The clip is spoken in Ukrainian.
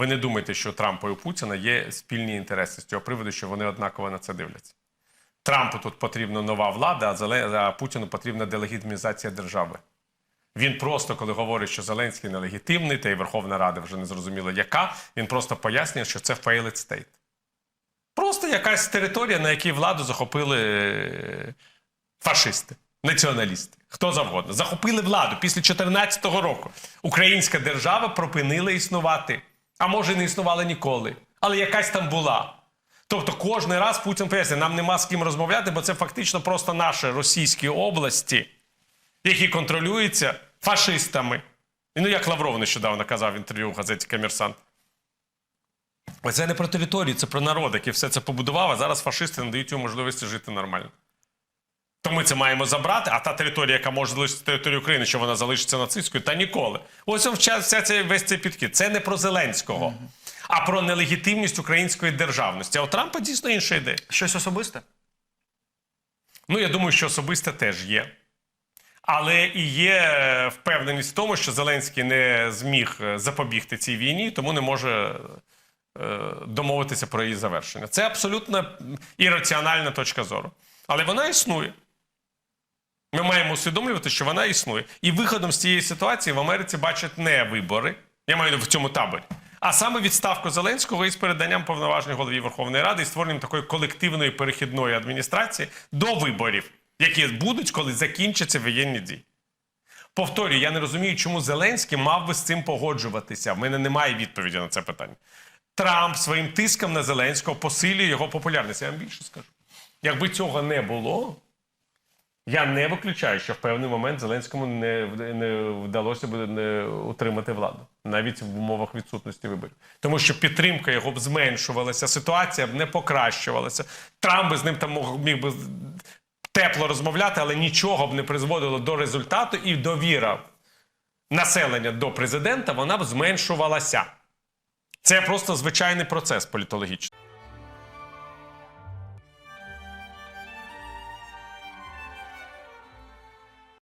Ви не думайте, що Трампа і Путіна є спільні інтереси з цього приводу, що вони однаково на це дивляться. Трампу тут потрібна нова влада, а, Путіну потрібна делегітимізація держави. Він просто, коли говорить, що Зеленський нелегітимний, та й Верховна Рада вже не зрозуміла, яка, він просто пояснює, що це failed state. Просто якась територія, на якій владу захопили е, фашисти, націоналісти, хто завгодно. Захопили владу після 2014 року. Українська держава припинила існувати. А може, не існувала ніколи. Але якась там була. Тобто кожен раз Путін пояснює, нам нема з ким розмовляти, бо це фактично просто наші російські області, які контролюються фашистами. І ну як Лавров нещодавно казав в інтерв'ю в газеті Комерсант. Це не про територію, це про народ, який все це побудував, а зараз фашисти не дають йому можливості жити нормально. То ми це маємо забрати, а та територія, яка може залишитися територією України, що вона залишиться нацистською, та ніколи. Ось вся, вся ця, весь цей підхід. Це не про Зеленського, а про нелегітимність української державності. А у Трампа дійсно інша ідея. Щось особисте? Ну, я думаю, що особисте теж є. Але і є е, впевненість в тому, що Зеленський не зміг е, запобігти цій війні, тому не може е, домовитися про її завершення. Це абсолютно ірраціональна точка зору. Але вона існує. Ми маємо усвідомлювати, що вона існує. І виходом з цієї ситуації в Америці бачать не вибори, я маю в цьому таборі, а саме відставку Зеленського із переданням повноважень голові Верховної Ради і створенням такої колективної перехідної адміністрації до виборів, які будуть, коли закінчаться воєнні дії. Повторюю, я не розумію, чому Зеленський мав би з цим погоджуватися. В мене немає відповіді на це питання. Трамп своїм тиском на Зеленського посилює його популярність. Я вам більше скажу. Якби цього не було, я не виключаю, що в певний момент Зеленському не, не вдалося б не утримати владу, навіть в умовах відсутності виборів. Тому що підтримка його б зменшувалася, ситуація б не покращувалася. Трамп би з ним там міг би тепло розмовляти, але нічого б не призводило до результату, і довіра населення до президента вона б зменшувалася. Це просто звичайний процес політологічний.